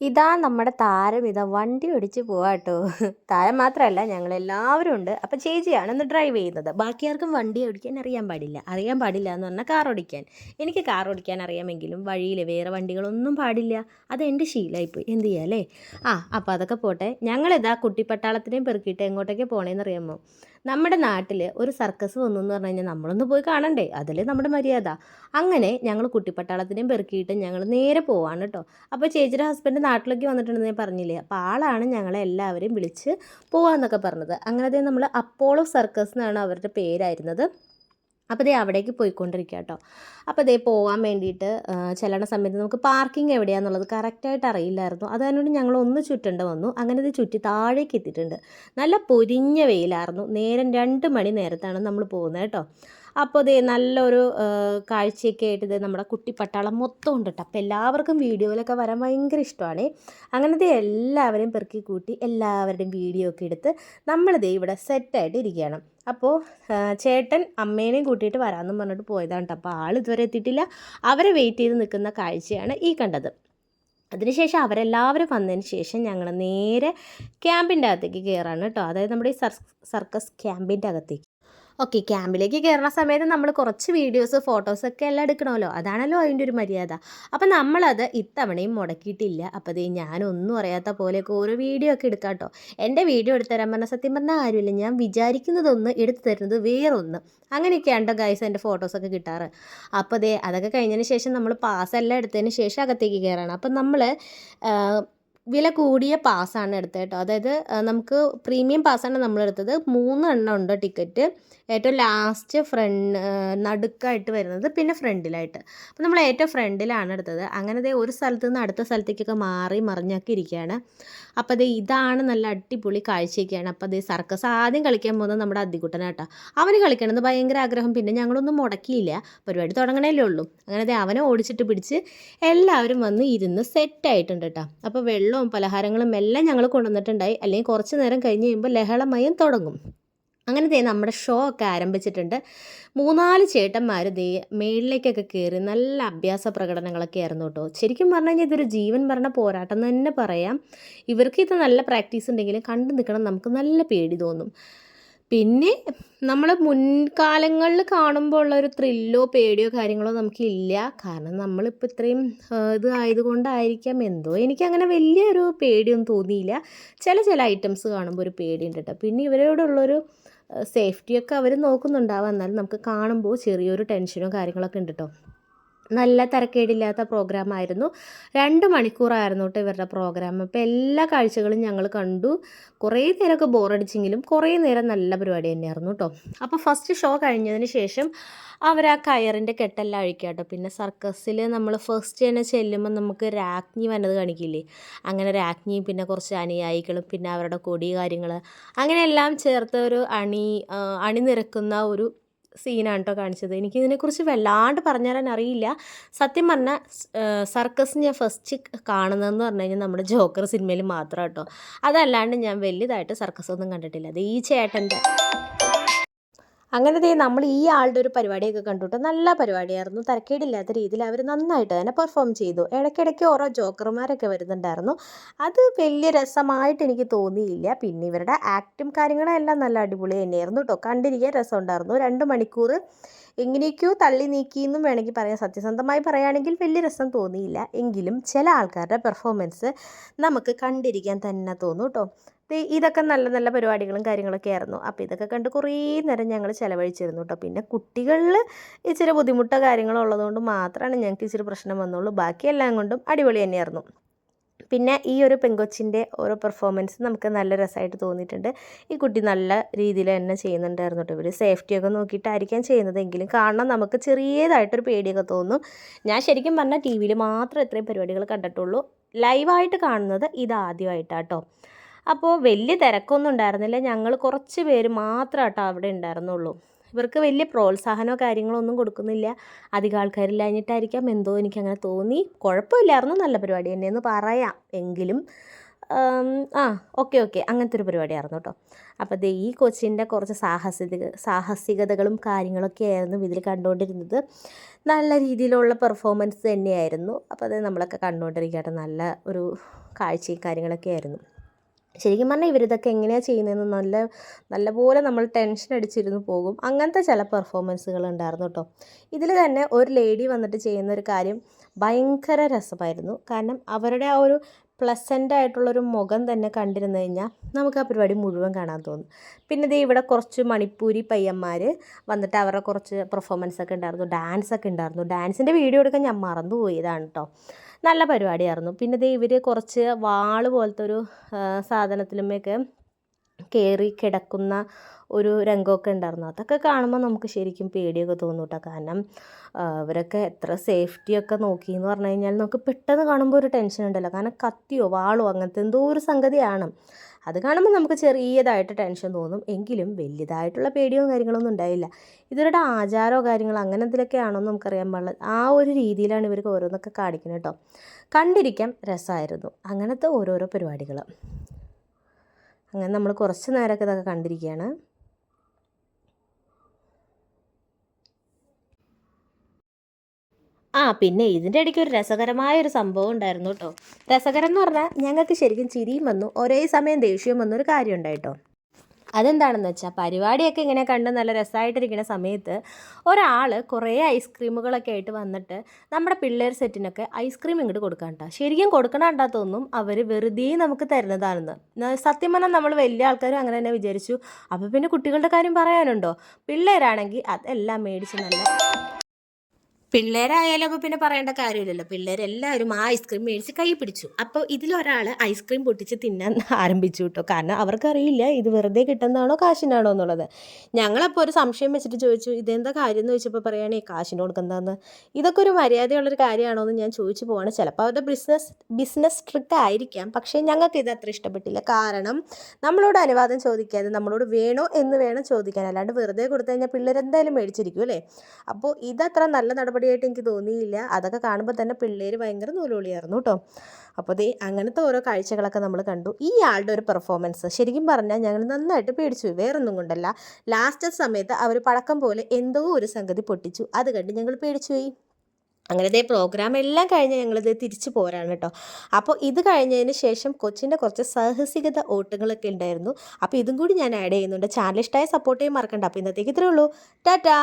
ഇതാ നമ്മുടെ താരം. ഇതാ വണ്ടി ഓടിച്ച് പോവാട്ടോ താരം മാത്രമല്ല ഞങ്ങളെല്ലാവരും ഉണ്ട്. അപ്പം ചേച്ചിയാണ് ഇന്ന് ഡ്രൈവ് ചെയ്യുന്നത്. ബാക്കി ആർക്കും വണ്ടി ഓടിക്കാൻ അറിയാൻ പാടില്ല. അറിയാൻ പാടില്ല എന്ന് പറഞ്ഞാൽ കാർ ഓടിക്കാൻ. എനിക്ക് കാർ ഓടിക്കാൻ അറിയാമെങ്കിലും വഴിയിൽ വേറെ വണ്ടികളൊന്നും പാടില്ല. അത് എന്റെ ശീലമായിപ്പോയി എന്ത് ചെയ്യാം അല്ലേ? ആ അപ്പോൾ അതൊക്കെ പോട്ടെ. ഞങ്ങളിതാ കുട്ടിപ്പട്ടാളത്തിനെയും പെറുക്കിയിട്ട് എങ്ങോട്ടൊക്കെ പോണേന്ന് അറിയാമോ നമ്മുടെ നാട്ടിൽ ഒരു സർക്കസ് വന്നു എന്ന് പറഞ്ഞു കഴിഞ്ഞാൽ നമ്മളൊന്ന് പോയി കാണണ്ടേ? അതല്ലേ നമ്മുടെ മര്യാദ. അങ്ങനെ ഞങ്ങൾ കുട്ടിപ്പട്ടാളത്തിനെയും പെറുക്കിയിട്ട് ഞങ്ങൾ നേരെ പോവാണ് കേട്ടോ അപ്പോൾ ചേച്ചിയുടെ ഹസ്ബൻഡ് നാട്ടിലേക്ക് വന്നിട്ടുണ്ടെന്ന് ഞാൻ പറഞ്ഞില്ലേ? അപ്പോൾ ആളാണ് ഞങ്ങളെ എല്ലാവരെയും വിളിച്ച് പോവാന്നൊക്കെ പറഞ്ഞത്. അങ്ങനെ നമ്മൾ അപ്പോളോ സർക്കസ് എന്നാണ് അവരുടെ പേരായിരുന്നത്. അപ്പോൾ ദേ അവിടേക്ക് പോയിക്കൊണ്ടിരിക്കുക കേട്ടോ അപ്പോൾ ദേ പോകാൻ വേണ്ടിയിട്ട് ചെല്ലണ സമയത്ത് നമുക്ക് പാർക്കിംഗ് എവിടെയാണെന്നുള്ളത് കറക്റ്റായിട്ട് അറിയില്ലായിരുന്നു. അതിനോട് ഞങ്ങൾ ഒന്ന് ചുറ്റേണ്ട വന്നു. അങ്ങനെ ഇത് ചുറ്റി താഴേക്ക് എത്തിയിട്ടുണ്ട്. നല്ല പൊരിഞ്ഞ വെയിലായിരുന്നു. നേരം രണ്ട് മണി നേരത്താണ് നമ്മൾ പോകുന്നത് കേട്ടോ അപ്പോൾ ദേ നല്ലൊരു കാഴ്ചയൊക്കെ ആയിട്ട് ഇത് നമ്മുടെ കുട്ടി പട്ടാളം മൊത്തം ഉണ്ട് കേട്ടോ അപ്പോൾ എല്ലാവർക്കും വീഡിയോയിലൊക്കെ വരാൻ ഭയങ്കര ഇഷ്ടമാണ്. അങ്ങനത്തെ എല്ലാവരെയും പെറുക്കി കൂട്ടി എല്ലാവരുടെയും വീഡിയോ ഒക്കെ എടുത്ത് നമ്മളിതേ ഇവിടെ സെറ്റായിട്ട് ഇരിക്കുകയാണ്. അപ്പോൾ ചേട്ടൻ അമ്മേനെയും കൂട്ടിയിട്ട് വരാമെന്നും പറഞ്ഞിട്ട് പോയതാണ് അപ്പോൾ ആൾ ഇതുവരെ എത്തിയിട്ടില്ല. അവരെ വെയിറ്റ് ചെയ്ത് നിൽക്കുന്ന കാഴ്ചയാണ് ഈ കണ്ടത്. അതിനുശേഷം അവരെല്ലാവരും വന്നതിന് ശേഷം ഞങ്ങൾ നേരെ ക്യാമ്പിന്റെ അകത്തേക്ക് കയറാണ് കേട്ടോ അതായത് നമ്മുടെ ഈ സർ സർക്കസ് ക്യാമ്പിന്റെ അകത്തേക്ക്. ഓക്കെ ക്യാമ്പിലേക്ക് കയറുന്ന സമയത്ത് നമ്മൾ കുറച്ച് വീഡിയോസ് ഫോട്ടോസൊക്കെ എല്ലാം എടുക്കണമല്ലോ. അതാണല്ലോ അതിന്റെ ഒരു മര്യാദ. അപ്പം നമ്മളത് ഇത്തവണയും മുടക്കിയിട്ടില്ല. അപ്പോൾ അതേ ഞാനൊന്നും അറിയാത്ത പോലെയൊക്കെ ഓരോ വീഡിയോ ഒക്കെ എടുക്കാം കേട്ടോ. എന്റെ വീഡിയോ എടുത്തു തരാൻ പറഞ്ഞാൽ സത്യം പറഞ്ഞാൽ ആരുമില്ല. ഞാൻ വിചാരിക്കുന്നതൊന്ന് എടുത്തു തരുന്നത് വേറൊന്ന്. അങ്ങനെയൊക്കെയാണ് കേട്ടോ ഗൈസ് എന്റെ ഫോട്ടോസൊക്കെ കിട്ടാറ്. അപ്പോൾ ദേ അതൊക്കെ കഴിഞ്ഞതിന് ശേഷം നമ്മൾ പാസ് എല്ലാം എടുത്തതിന് ശേഷം അകത്തേക്ക് കയറണം അപ്പം നമ്മൾ വില കൂടിയ പാസ്സാണ് എടുത്തത് കേട്ടോ. അതായത് നമുക്ക് പ്രീമിയം പാസ്സാണ് നമ്മൾ എടുത്തത് മൂന്ന് എണ്ണം ഉണ്ട് ടിക്കറ്റ് ഏറ്റവും ലാസ്റ്റ് ഫ്രണ്ട് നടുക്കായിട്ട് വരുന്നത് പിന്നെ ഫ്രണ്ടിലായിട്ട് അപ്പോൾ നമ്മൾ ഏറ്റവും ഫ്രണ്ടിലാണ് എടുത്തത്. അങ്ങനെ ദേ ഒരു സ്ഥലത്ത് നിന്ന് അടുത്ത സ്ഥലത്തേക്കൊക്കെ മാറി മറിഞ്ഞൊക്കെ ഇരിക്കുകയാണ് അപ്പോൾ ദേ ഇതാണ് നല്ല അടിപൊളി കാഴ്ചയൊക്കെയാണ്. അപ്പോൾ ദേ സർക്കസ് ആദ്യം കളിക്കാൻ പോകുന്നത് നമ്മുടെ അദ്ദിക്കുട്ടനാട്ടോ. അവന് കളിക്കണമെന്ന് ഭയങ്കര ആഗ്രഹം. പിന്നെ ഞങ്ങളൊന്നും മുടക്കിയില്ല. പരിപാടി തുടങ്ങണേലേ ഉള്ളൂ. അങ്ങനെ ദേ അവനെ ഓടിച്ചിട്ട് പിടിച്ച് എല്ലാവരും വന്ന് ഇരുന്ന് സെറ്റായിട്ടുണ്ട് കേട്ടോ അപ്പോൾ വെള്ളവും പലഹാരങ്ങളും എല്ലാം ഞങ്ങൾ കൊണ്ടുവന്നിട്ടുണ്ടായി. അല്ലെങ്കിൽ കുറച്ച് നേരം കഴിഞ്ഞ് കഴിയുമ്പോൾ ലഹളമയം തുടങ്ങും. അങ്ങനെ ദേ നമ്മുടെ ഷോ ഒക്കെ ആരംഭിച്ചിട്ടുണ്ട്. മൂന്നാൽ ചേട്ടന്മാർ ദേ മേളിലേക്കൊക്കെ കയറി നല്ല അഭ്യാസ പ്രകടനങ്ങളൊക്കെ ആയിരുന്നു കേട്ടോ. ശരിക്കും പറഞ്ഞു കഴിഞ്ഞാൽ ഇതൊരു ജീവൻ മരണ പോരാട്ടം തന്നെ പറയാം. ഇവർക്ക് ഇത് നല്ല പ്രാക്ടീസ് ഉണ്ടെങ്കിലും കണ്ടു നിൽക്കണം നമുക്ക് നല്ല പേടി തോന്നും. പിന്നെ നമ്മൾ മുൻകാലങ്ങളിൽ കാണുമ്പോൾ ഉള്ള ഒരു ത്രില്ലോ പേടിയോ കാര്യങ്ങളോ നമുക്കില്ല കാരണം നമ്മളിപ്പോൾ ഇത്രയും ഇത് ആയതുകൊണ്ടായിരിക്കാം. എന്തോ എനിക്കങ്ങനെ വലിയൊരു പേടിയൊന്നും തോന്നിയില്ല. ചില ചില ഐറ്റംസ് കാണുമ്പോൾ ഒരു പേടിയുണ്ട് കേട്ടോ. പിന്നെ ഇവരോടുള്ളൊരു സേഫ്റ്റിയൊക്കെ അവർ നോക്കുന്നുണ്ടാവാം. എന്നാലും നമുക്ക് കാണുമ്പോൾ ചെറിയൊരു ടെൻഷനോ കാര്യങ്ങളൊക്കെ ഉണ്ട് കേട്ടോ നല്ല തിരക്കേടില്ലാത്ത പ്രോഗ്രാം ആയിരുന്നു. രണ്ട് മണിക്കൂറായിരുന്നു കേട്ടോ ഇവരുടെ പ്രോഗ്രാം അപ്പോൾ എല്ലാ കാഴ്ചകളും ഞങ്ങൾ കണ്ടു. കുറേ നേരമൊക്കെ ബോറടിച്ചെങ്കിലും കുറേ നേരം നല്ല പരിപാടി തന്നെയായിരുന്നു കേട്ടോ അപ്പോൾ ഫസ്റ്റ് ഷോ കഴിഞ്ഞതിന് ശേഷം അവർ ആ കയറിന്റെ കെട്ടെല്ലാം അഴിക്കുക കേട്ടോ പിന്നെ സർക്കസിൽ നമ്മൾ ഫസ്റ്റ് തന്നെ ചെല്ലുമ്പോൾ നമുക്ക് രാജ്ഞി വന്നത് കാണിക്കില്ലേ? അങ്ങനെ രാജ്ഞിയും പിന്നെ കുറച്ച് അനുയായികളും പിന്നെ അവരുടെ കൊടി കാര്യങ്ങൾ അങ്ങനെയെല്ലാം ചേർത്ത് ഒരു അണി അണിനിരക്കുന്ന ഒരു സീനാണ് കേട്ടോ കാണിച്ചത്. എനിക്കിതിനെക്കുറിച്ച് വല്ലാണ്ട് പറഞ്ഞു തരാൻ അറിയില്ല സത്യം പറഞ്ഞാൽ സർക്കസ് ഞാൻ ഫസ്റ്റ് കാണുന്നതെന്ന് പറഞ്ഞു കഴിഞ്ഞാൽ നമ്മുടെ ജോക്കർ സിനിമയിൽ മാത്രം കേട്ടോ അതല്ലാണ്ട് ഞാൻ വലുതായിട്ട് സർക്കസ് ഒന്നും കണ്ടിട്ടില്ല. അത് ഈ ചേട്ടന്റെ അങ്ങനെ ദേ നമ്മൾ ഈ ആളുടെ ഒരു പരിപാടിയൊക്കെ കണ്ടുട്ടോ നല്ല പരിപാടിയായിരുന്നു. തരക്കേടില്ലാത്ത രീതിയിൽ അവർ നന്നായിട്ട് തന്നെ പെർഫോം ചെയ്തു. ഇടയ്ക്കിടയ്ക്ക് ഓരോ ജോക്കർമാരൊക്കെ വരുന്നുണ്ടായിരുന്നു. അത് വലിയ രസമായിട്ട് എനിക്ക് തോന്നിയില്ല. പിന്നെ ഇവരുടെ ആക്റ്റും കാര്യങ്ങളും എല്ലാം നല്ല അടിപൊളി തന്നെയായിരുന്നു കേട്ടോ. കണ്ടിരിക്കാൻ രസമുണ്ടായിരുന്നു. രണ്ട് മണിക്കൂർ എങ്ങനെയൊക്കെയോ തള്ളി നീക്കി എന്നും വേണമെങ്കിൽ പറയാം. സത്യസന്ധമായി പറയുകയാണെങ്കിൽ വലിയ രസം തോന്നിയില്ല. എങ്കിലും ചില ആൾക്കാരുടെ പെർഫോമൻസ് നമുക്ക് കണ്ടിരിക്കാൻ തന്നെ തോന്നും കേട്ടോ. ഇതൊക്കെ നല്ല നല്ല പരിപാടികളും കാര്യങ്ങളൊക്കെ ആയിരുന്നു. അപ്പോൾ ഇതൊക്കെ കണ്ട് കുറേ നേരം ഞങ്ങൾ ചിലവഴിച്ചിരുന്നു കേട്ടോ പിന്നെ കുട്ടികളിൽ ഇച്ചിരി ബുദ്ധിമുട്ടോ കാര്യങ്ങളോ ഉള്ളതുകൊണ്ട് മാത്രമാണ് ഞങ്ങൾക്ക് ഇച്ചിരി പ്രശ്നം വന്നുള്ളൂ. ബാക്കിയെല്ലാം കൊണ്ടും അടിപൊളി തന്നെയായിരുന്നു. പിന്നെ ഈ ഒരു പെങ്കൊച്ചിന്റെ ഓരോ പെർഫോമൻസ് നമുക്ക് നല്ല രസമായിട്ട് തോന്നിയിട്ടുണ്ട്. ഈ കുട്ടി നല്ല രീതിയിൽ തന്നെ ചെയ്യുന്നുണ്ടായിരുന്നു കേട്ടോ ഇവർ സേഫ്റ്റിയൊക്കെ നോക്കിയിട്ടായിരിക്കാം ചെയ്യുന്നതെങ്കിലും കാണണം നമുക്ക് ചെറിയതായിട്ടൊരു പേടിയൊക്കെ തോന്നും. ഞാൻ ശരിക്കും പറഞ്ഞാൽ ടി വിയിൽ മാത്രം ഇത്രയും പരിപാടികൾ കണ്ടിട്ടുള്ളൂ. ലൈവായിട്ട് കാണുന്നത് ഇതാദ്യമായിട്ടാട്ടോ അപ്പോൾ വലിയ തിരക്കൊന്നും ഉണ്ടായിരുന്നില്ല. ഞങ്ങൾ കുറച്ച് പേര് മാത്രം കേട്ടോ അവിടെ ഉണ്ടായിരുന്നുള്ളൂ. ഇവർക്ക് വലിയ പ്രോത്സാഹനമോ കാര്യങ്ങളോ ഒന്നും കൊടുക്കുന്നില്ല. അധികം ആൾക്കാരില്ലാഞ്ഞിട്ടായിരിക്കാം. എന്തോ എനിക്കങ്ങനെ തോന്നി. കുഴപ്പമില്ലായിരുന്നു. നല്ല പരിപാടി തന്നെയെന്ന് പറയാം. എങ്കിലും ആ ഓക്കെ ഓക്കെ. അങ്ങനത്തെ ഒരു പരിപാടിയായിരുന്നു കേട്ടോ. അപ്പോൾ ദേ ഈ കൊച്ചിന്റെ കുറച്ച് സാഹസിക സാഹസികതകളും കാര്യങ്ങളൊക്കെ ആയിരുന്നു ഇതിൽ കണ്ടുകൊണ്ടിരുന്നത്. നല്ല രീതിയിലുള്ള പെർഫോമൻസ് തന്നെയായിരുന്നു. അപ്പോൾ അത് നമ്മളൊക്കെ കണ്ടുകൊണ്ടിരിക്കട്ടെ. നല്ല ഒരു കാഴ്ചയും കാര്യങ്ങളൊക്കെ ആയിരുന്നു. ശരിക്കും പറഞ്ഞാൽ ഇവരിതൊക്കെ എങ്ങനെയാണ് ചെയ്യുന്നതെന്ന് നല്ല നല്ലപോലെ നമ്മൾ ടെൻഷൻ അടിച്ചിരുന്ന് പോകും. അങ്ങനത്തെ ചില പെർഫോമൻസുകൾ ഉണ്ടായിരുന്നു കേട്ടോ ഇതിൽ തന്നെ ഒരു ലേഡി വന്നിട്ട് ചെയ്യുന്ന ഒരു കാര്യം ഭയങ്കര രസമായിരുന്നു. കാരണം അവരുടെ ആ ഒരു പ്ലസന്റ് ആയിട്ടുള്ളൊരു മുഖം തന്നെ കണ്ടിരുന്നു കഴിഞ്ഞാൽ നമുക്ക് ആ പരിപാടി മുഴുവൻ കാണാൻ തോന്നും. പിന്നെ ദേ ഇവിടെ കുറച്ച് മണിപ്പൂരി പയ്യന്മാർ വന്നിട്ട് അവരുടെ കുറച്ച് പെർഫോമൻസ് ഒക്കെ ഉണ്ടായിരുന്നു. ഡാൻസ് ഒക്കെ ഉണ്ടായിരുന്നു. ഡാൻസിന്റെ വീഡിയോ എടുക്കാൻ ഞാൻ മറന്നു പോയതാണ് കേട്ടോ നല്ല പരിപാടിയായിരുന്നു. പിന്നെ ദേ ഇവർ കുറച്ച് വാൾ പോലത്തെ ഒരു സാധനത്തിലുമൊക്കെ കയറി കിടക്കുന്ന ഒരു രംഗമൊക്കെ ഉണ്ടായിരുന്നു. അതൊക്കെ കാണുമ്പോൾ നമുക്ക് ശരിക്കും പേടിയൊക്കെ തോന്നും കേട്ടോ കാരണം ഇവരൊക്കെ എത്ര സേഫ്റ്റിയൊക്കെ നോക്കി എന്ന് പറഞ്ഞു കഴിഞ്ഞാൽ നമുക്ക് പെട്ടെന്ന് കാണുമ്പോൾ ഒരു ടെൻഷൻ ഉണ്ടല്ലോ. കാരണം കത്തിയോ വാളോ അങ്ങനത്തെ എന്തോ ഒരു സംഗതിയാണ്. അത് കാണുമ്പോൾ നമുക്ക് ചെറിയതായിട്ട് ടെൻഷൻ തോന്നും. എങ്കിലും വലിയതായിട്ടുള്ള പേടിയോ കാര്യങ്ങളൊന്നും ഉണ്ടായില്ല. ഇവരുടെ ആചാരമോ കാര്യങ്ങളോ അങ്ങനെ എന്തെങ്കിലുമൊക്കെ നമുക്കറിയാൻ പാടില്ല. ആ ഒരു രീതിയിലാണ് ഇവർക്ക് ഓരോന്നൊക്കെ കാണിക്കുന്നത് കേട്ടോ. കണ്ടിരിക്കാൻ രസമായിരുന്നു അങ്ങനത്തെ ഓരോരോ പരിപാടികൾ അങ്ങനെ നമ്മൾ കുറച്ച് നേരമൊക്കെ ഇതൊക്കെ കണ്ടിരിക്കുകയാണ്. ആ പിന്നെ ഇതിന്റെ ഇടയ്ക്ക് ഒരു രസകരമായ ഒരു സംഭവം ഉണ്ടായിരുന്നു കേട്ടോ. രസകരം എന്ന് പറഞ്ഞാൽ ഞങ്ങൾക്ക് ശരിക്കും ചിരിയും വന്നു ഒരേ സമയം ദേഷ്യവും വന്നൊരു കാര്യം ഉണ്ടായിട്ടോ. അതെന്താണെന്ന് വെച്ചാൽ പരിപാടിയൊക്കെ ഇങ്ങനെ കണ്ട് നല്ല രസമായിട്ടിരിക്കുന്ന സമയത്ത് ഒരാൾ കുറേ ഐസ്ക്രീമുകളൊക്കെ ആയിട്ട് വന്നിട്ട് നമ്മുടെ പിള്ളേർ സെറ്റിനൊക്കെ ഐസ്ക്രീം ഇങ്ങോട്ട് കൊടുക്കാൻ കേട്ടോ ശരിക്കും കൊടുക്കണണ്ടാത്തൊന്നും അവർ വെറുതെ നമുക്ക് തരുന്നതാണെന്ന്. സത്യം പറഞ്ഞാൽ നമ്മൾ വലിയ ആൾക്കാരും അങ്ങനെ തന്നെ വിചാരിച്ചു. അപ്പോൾ പിന്നെ കുട്ടികളുടെ കാര്യം പറയാനുണ്ടോ? പിള്ളേരാണെങ്കിൽ അതെല്ലാം മേടിച്ച് നല്ല പിള്ളേരായാലും അപ്പോൾ പിന്നെ പറയേണ്ട കാര്യമില്ലല്ലോ. പിള്ളേരെല്ലാവരും ആ ഐസ്ക്രീം മേടിച്ച് കൈ പിടിച്ചു. അപ്പോൾ ഇതിലൊരാൾ ഐസ്ക്രീം പൊട്ടിച്ച് തിന്നാൻ ആരംഭിച്ചു കേട്ടോ കാരണം അവർക്കറിയില്ല ഇത് വെറുതെ കിട്ടുന്നതാണോ കാശിനാണോ എന്നുള്ളത്. ഞങ്ങളപ്പോൾ ഒരു സംശയം വെച്ചിട്ട് ചോദിച്ചു ഇതെന്താ കാര്യം? എന്ന് ചോദിച്ചപ്പോൾ പറയുകയാണെ കാശിന് കൊടുക്കുന്നതെന്ന്. ഇതൊക്കെ ഒരു മര്യാദയുള്ളൊരു കാര്യമാണോ എന്ന് ഞാൻ ചോദിച്ചു പോവാണ്. ചിലപ്പോൾ അവരുടെ ബിസിനസ് ബിസിനസ് ട്രിക്ക് ആയിരിക്കാം. പക്ഷേ ഞങ്ങൾക്ക് ഇത് അത്ര ഇഷ്ടപ്പെട്ടില്ല. കാരണം നമ്മളോട് അനുവാദം ചോദിക്കാതെ നമ്മളോട് വേണോ എന്ന് വേണം ചോദിക്കാൻ. അല്ലാണ്ട് വെറുതെ കൊടുത്തു കഴിഞ്ഞാൽ പിള്ളേരെന്തായാലും മേടിച്ചിരിക്കും അല്ലേ? അപ്പോൾ ഇതത്ര നല്ല നടപടിയായിട്ട് എനിക്ക് തോന്നിയില്ല. അതൊക്കെ കാണുമ്പോൾ തന്നെ പിള്ളേർ ഭയങ്കര നൂലുവിളിയായിരുന്നു കേട്ടോ അപ്പോൾ ദേ അങ്ങനത്തെ ഓരോ കാഴ്ചകളൊക്കെ നമ്മൾ കണ്ടു. ഈ ആളുടെ ഒരു പെർഫോമൻസ് ശരിക്കും പറഞ്ഞാൽ ഞങ്ങൾ നന്നായിട്ട് പേടിച്ചു. വേറെ വേറൊന്നും കൊണ്ടല്ല. ലാസ്റ്റ് സമയത്ത് അവർ പഴക്കം പോലെ എന്തോ ഒരു സംഗതി പൊട്ടിച്ചു. അത് കണ്ട് ഞങ്ങൾ പേടിച്ചുപോയി അങ്ങനത്തെ പ്രോഗ്രാം എല്ലാം കഴിഞ്ഞ് ഞങ്ങളിത് തിരിച്ചു പോരാണ് കേട്ടോ അപ്പോൾ ഇത് കഴിഞ്ഞതിന് ശേഷം കൊച്ചിന്റെ കുറച്ച് സാഹസികത ഓട്ടങ്ങളൊക്കെ ഉണ്ടായിരുന്നു അപ്പോൾ ഇതും കൂടി ഞാൻ ആഡ് ചെയ്യുന്നുണ്ട്. ചാനൽ ഇഷ്ടമായ സപ്പോർട്ട് ചെയ്യാൻ മറക്കണ്ട. അപ്പോൾ ഇന്നത്തേക്ക് ഇത്രയേ ഉള്ളൂ. ടാറ്റാ!